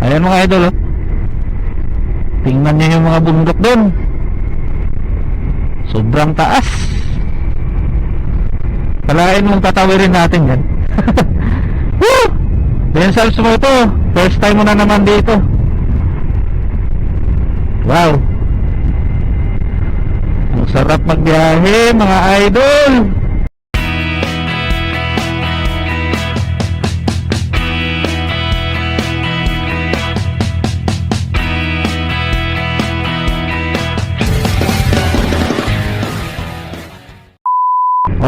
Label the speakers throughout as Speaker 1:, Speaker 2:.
Speaker 1: Ayan mga idol oh. Tingnan niyo yung mga bundok doon. Sobrang taas. Kalain mong tatawirin natin yan. Woo! Ben Salz mo ito. First time mo na naman dito. Wow. Ang sarap magbiyahe mga idol.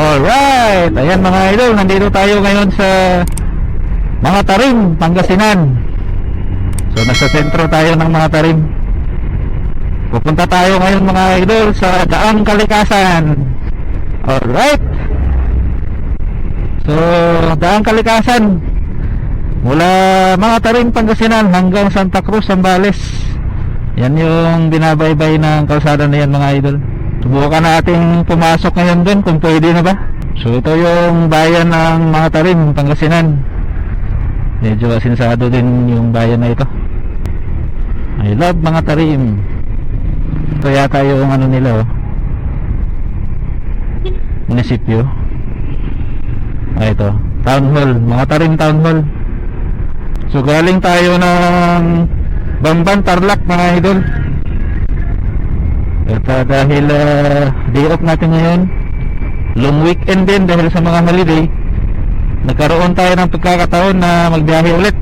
Speaker 1: Alright, ayan mga idol, nandito tayo ngayon sa mga tarim, Pangasinan. So nasa sentro tayo ng mga tarim. Pupunta tayo ngayon mga idol sa Daang Kalikasan. Alright. So, Daang Kalikasan. Mula mga tarim, Pangasinan hanggang Santa Cruz, Zambales. Yan yung binabaybay ng kalsada na yan mga idol. Subukan nating pumasok ngayon dun kung pwede na ba. So ito yung bayan ng mga tarim, Pangasinan. Medyo asinsado din yung bayan na ito. I love mga tarim. Ito yata yung ano nila oh. Munisipyo. Ah ito. Town Hall. Mga tarim Town Hall. So galing tayo ng Bamban Tarlac mga idol. At uh, dahil uh, day off natin ngayon, long weekend din dahil sa mga holiday, nagkaroon tayo ng pagkakataon na magbiyahe ulit.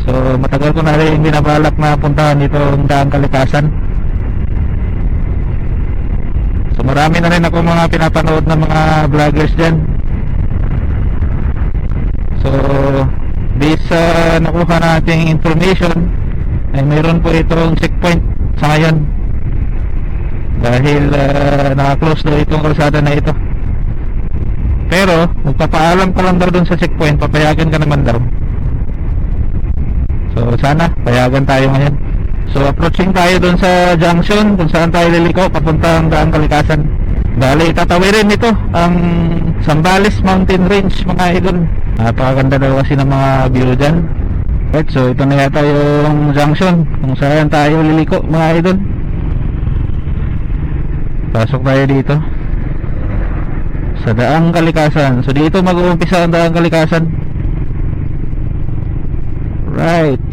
Speaker 1: So matagal ko na rin binabalak na puntahan dito ang daang kalikasan. So marami na rin ako mga pinapanood ng mga vloggers dyan. So based sa nakuha nating information ay mayroon po itong checkpoint sa ngayon. Dahil uh, naka-close daw itong kalsada na ito. Pero magpapaalam ka lang daw dun sa checkpoint papayagan ka naman daw. So sana payagan tayo ngayon. So approaching tayo dun sa junction kung saan tayo liliko papuntang daang kalikasan. Bali, tatawirin nito ang Sambales Mountain Range mga idol. Napakaganda daw kasi ng mga view dyan Right, so ito na yata yung junction kung saan tayo liliko mga idol. Pasok tayo dito. Sa Daang Kalikasan. So dito mag-uumpisa ang Daang Kalikasan. Right.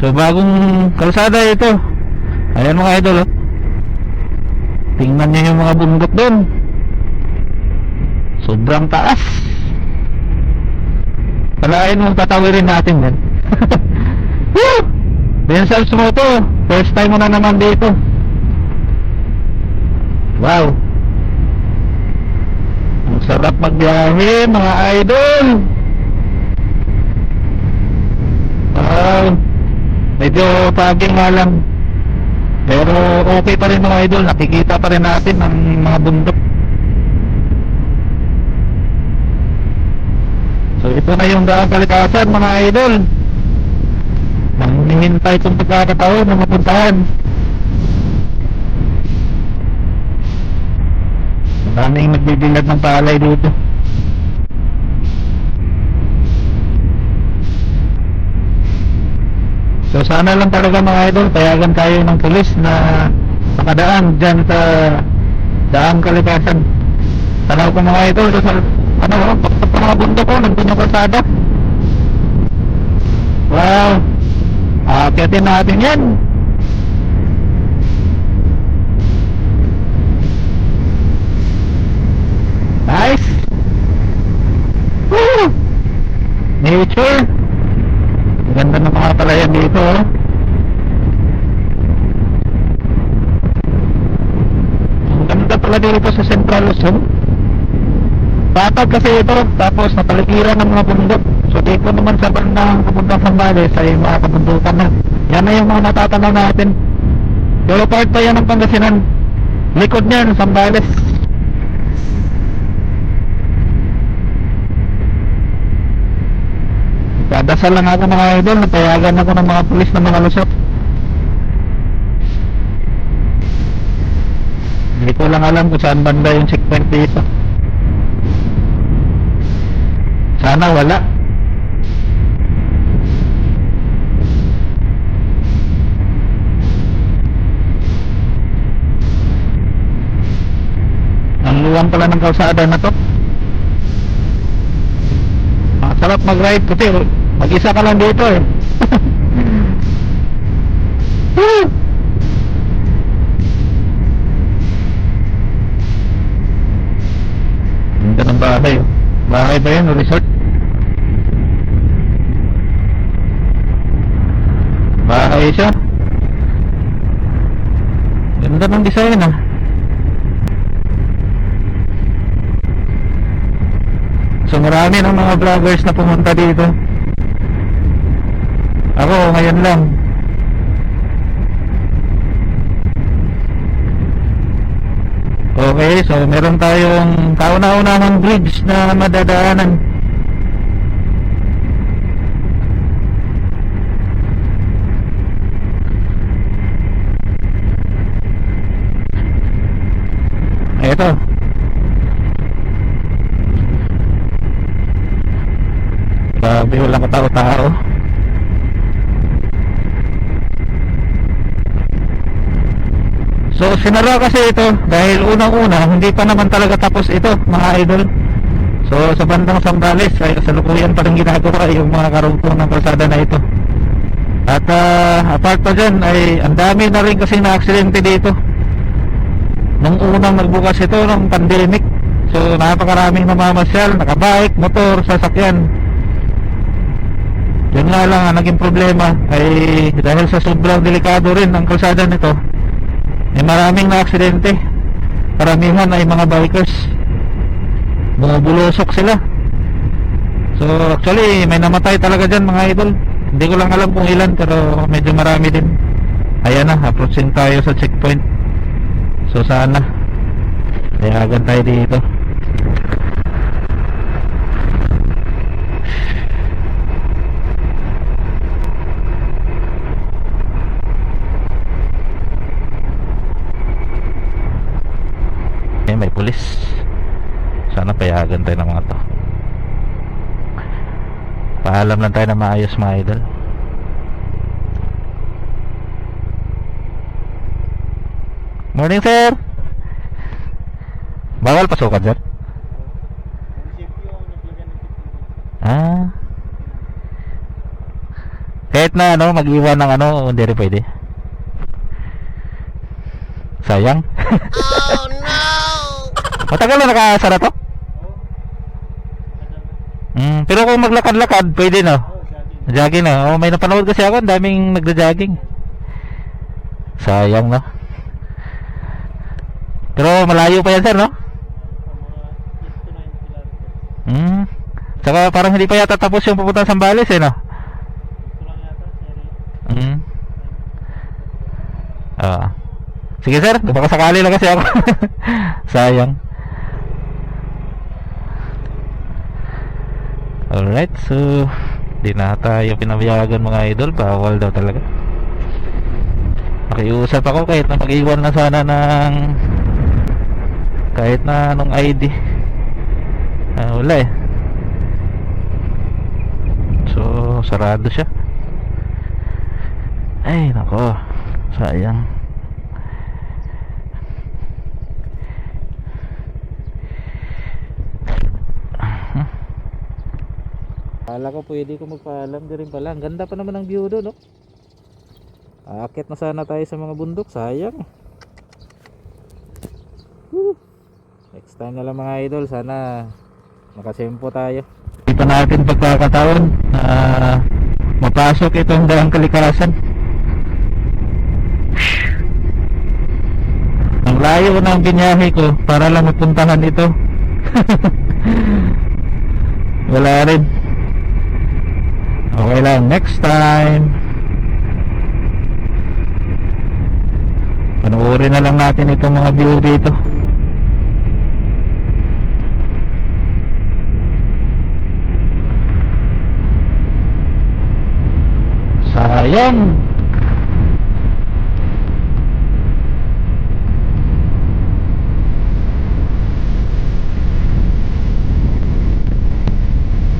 Speaker 1: So bagong kalsada ito. Ayan mga idol oh. Tingnan niyo yung mga bundok doon. Sobrang taas. Kalain mong tatawirin natin yan. Woo! Salz mo to. First time mo na naman dito. Wow. Ang sarap magbiyahe mga idol. Wow. Medyo paging nga lang. Pero okay pa rin mga idol. Nakikita pa rin natin ang mga bundok. So ito na yung daang kalikasan mga idol. Manghihintay itong pagkakataon na mapuntahan. Maraming nagbibilad ng palay dito. So sana lang talaga mga idol, payagan tayo ng pulis na makadaan dyan sa daang kalikasan. Tanaw ko mga idol, sa ano, pagpag mga bundok ko, yung kalsada. Wow! Aakitin natin yan. Nice! Woo! Nature! Ganda ng mga palayan dito, oh. Ganda pala dito sa Central Luzon. Batag kasi ito, tapos napaligiran ng mga bundok. So dito naman sa bandang papuntang Sambales ay mga kabundukan na. Yan na yung mga natatanaw natin. Pero part pa yan ng Pangasinan. Likod niyan, Sambales. Dadasal lang ako mga idol, napayagan ako ng mga pulis na mga lusot. Hindi ko lang alam kung saan banda yung checkpoint dito. Sana wala. Ang pala ng kalsada na to. Ang sarap mag-ride kasi mag-isa ka lang dito eh. Woo! Ganda ng bahay. oh. Bahay ba yan o resort? Bahay siya. Ganda ng design ah. So marami ng mga vloggers na pumunta dito. Ako ngayon lang. Okay, so meron tayong kauna-unahang bridge na madadaanan. Ito. Grabe, walang katao-tao. So, sinara kasi ito dahil unang-una, hindi pa naman talaga tapos ito, mga idol. So, sa bandang Sambales, ay kasalukuyan pa rin ginagawa yung mga karugtong ng kalsada na ito. At ah, apart pa dyan, ay ang dami na rin kasi na aksidente dito. Nung unang nagbukas ito ng pandemic, so napakaraming namamasyal, nakabike, motor, sasakyan. Yun nga lang ang naging problema ay dahil sa sobrang delikado rin ang kalsada nito, ay maraming na aksidente. Karamihan ay mga bikers. Bumubulusok sila. So actually may namatay talaga dyan mga idol. Hindi ko lang alam kung ilan pero medyo marami din. Ayan na, approaching tayo sa checkpoint. So sana. Payagan tayo dito. Eh may pulis. Sana payagan tayo ng mga to. Paalam lang tayo na maayos mga idol Morning sir. Bawal pasukan sir. Ah. Kahit na ano mag-iwan ng ano Hindi rin pwede. Sayang.
Speaker 2: Oh no!
Speaker 1: Matagal na nakasara to? Mm, Pero kung maglakad-lakad Pwede no? Jogging na oh, May napanood kasi ako ang daming nagda-jogging Sayang no Pero malayo pa yan sir no Hmm. Saka parang hindi pa yata tapos yung pupunta sa Sambales eh no? Hmm. Ah. Sige sir, baka sakali lang kasi ako. Sayang. Alright, so di na tayo pinabayagan mga idol, bawal daw talaga. Nakiusap ako kahit na mag-iwan na sana ng kahit na anong ID. Ah, wala eh. So, sarado siya. Ay, nako. Sayang. Kala ko pwede ko magpaalam din pala. Ang ganda pa naman ng view doon, no? Aakit na sana tayo sa mga bundok. Sayang. Woo. Next time na lang mga idol. Sana makasempo tayo. Dito natin pagkakataon na mapasok itong daang kalikasan. Ang layo ng binyahe ko para lang mapuntahan ito. Wala rin. Okay lang, next time. Panoorin na lang natin itong mga view dito. Sayang.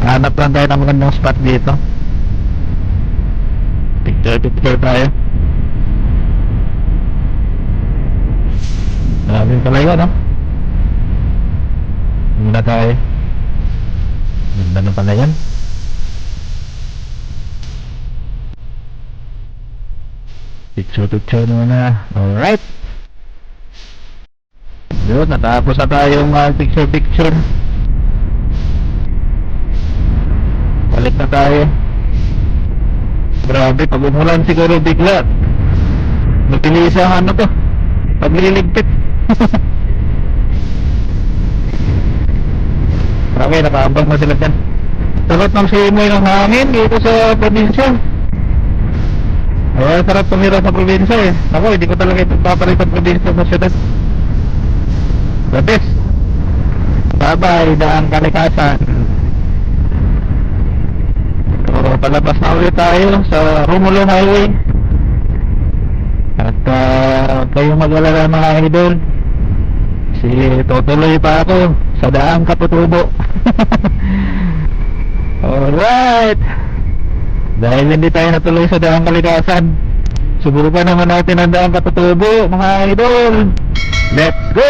Speaker 1: Hanap lang tayo ng magandang spot dito. Picture picture tayo. Grabe talaga, no? Muna tayo. Ganda na pala yan. Picture picture muna. Alright. Yun, natapos na tayong uh, picture picture. Balik na tayo. Grabe, pag umulan siguro bigla. Mabilis ang ano to. Pagliligpit. Grabe, nakaambang na sila dyan. Sarap ng simoy ng hangin dito sa probinsya. Ay, sarap tumira sa probinsya eh. Ako, hindi ko talaga ito papalit sa probinsya sa syudad. The best. Bye-bye, daang kalikasan. So, palabas na ulit tayo sa Romulo Highway. At uh, kayong mag-alala mga idol. Kasi tutuloy pa ako sa daang katutubo. Alright. Dahil hindi tayo natuloy sa daang kalikasan, subukan naman natin ang daang katutubo mga idol. Let's go!